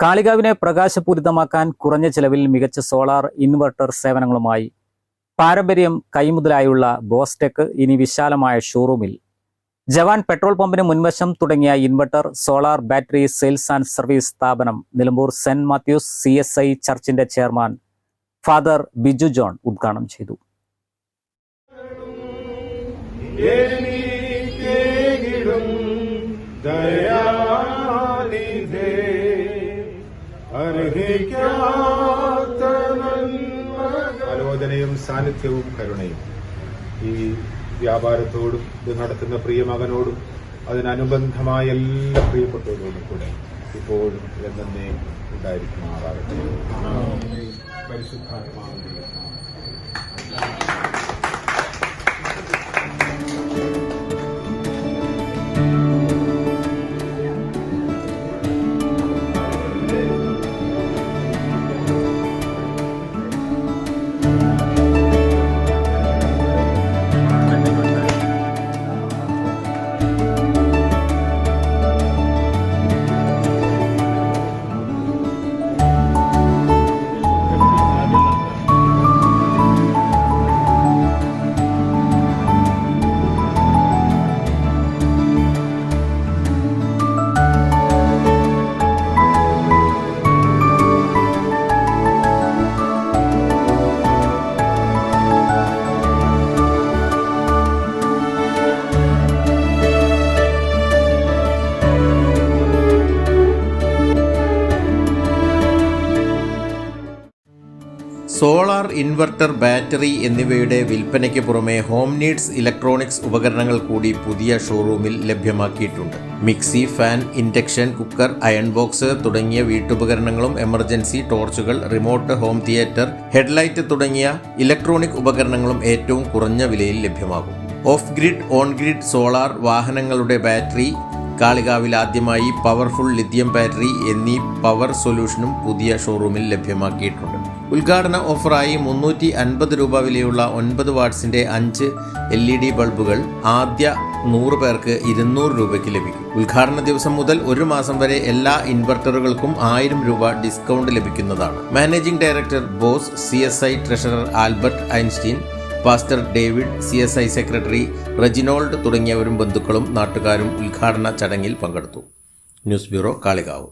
കാളികാവിനെ പ്രകാശപൂരിതമാക്കാൻ കുറഞ്ഞ ചെലവിൽ മികച്ച സോളാർ ഇൻവെർട്ടർ സേവനങ്ങളുമായി പാരമ്പര്യം കൈമുതലായുള്ള ബോസ്റ്റെക് ഇനി വിശാലമായ ഷോറൂമിൽ. ജവാൻ പെട്രോൾ പമ്പിന് മുൻവശം തുടങ്ങിയ inverter solar battery sales and service സ്ഥാപനം Nilambur saint Matthews C S I ചർച്ചിന്റെ chairman father Biju John ഉദ്ഘാടനം ചെയ്തു. എനിക്കേകിടും ആലോചനയും സാന്നിധ്യവും കരുണയും. ഈ വ്യാപാരത്തോടും ഇത് നടത്തുന്ന പ്രിയ മകനോടും അതിനനുബന്ധമായ എല്ലാ പ്രിയപ്പെട്ടവരോടും കൂടെ ഇപ്പോഴും എന്നേ ഉണ്ടായിരിക്കുമാറാകട്ടെ. പരിശുദ്ധാത്മാവിന്റെ സോളാർ ഇൻവെർട്ടർ ബാറ്ററി എന്നിവയുടെ വിൽപ്പനയ്ക്ക് പുറമെ ഹോം നീഡ്സ് ഇലക്ട്രോണിക്സ് ഉപകരണങ്ങൾ കൂടി പുതിയ ഷോറൂമിൽ ലഭ്യമാക്കിയിട്ടുണ്ട്. Mixie fan induction cooker iron box തുടങ്ങിയ വീട്ടുപകരണങ്ങളും എമർജൻസി ടോർച്ചുകൾ റിമോട്ട് ഹോം തിയേറ്റർ ഹെഡ്ലൈറ്റ് തുടങ്ങിയ ഇലക്ട്രോണിക് ഉപകരണങ്ങളും ഏറ്റവും കുറഞ്ഞ വിലയിൽ ലഭ്യമാകും. Off grid on grid solar വാഹനങ്ങളുടെ ബാറ്ററി കാളികാവിൽ ആദ്യമായി പവർഫുൾ ലിഥിയം ബാറ്ററി എന്നീ പവർ സൊല്യൂഷനും പുതിയ ഷോറൂമിൽ ലഭ്യമാക്കിയിട്ടുണ്ട്. ഉദ്ഘാടന ഓഫറായി മുന്നൂറ്റി അൻപത് രൂപ വിലയുള്ള ഒൻപത് വാട്ട്സിന്റെ അഞ്ച് എൽ ഇ ഡി ബൾബുകൾ ആദ്യ നൂറ് പേർക്ക് ഇരുന്നൂറ് രൂപയ്ക്ക് ലഭിക്കും. ഉദ്ഘാടന ദിവസം മുതൽ ഒരു മാസം വരെ എല്ലാ ഇൻവെർട്ടറുകൾക്കും ആയിരം രൂപ ഡിസ്കൗണ്ട് ലഭിക്കുന്നതാണ്. Managing director Bose C S I treasurer Albert Einstein pastor David C S I secretary Reginald തുടങ്ങിയവരും ബന്ധുക്കളും നാട്ടുകാരും ഉദ്ഘാടന ചടങ്ങിൽ പങ്കെടുത്തു. News bureau Kalikavu.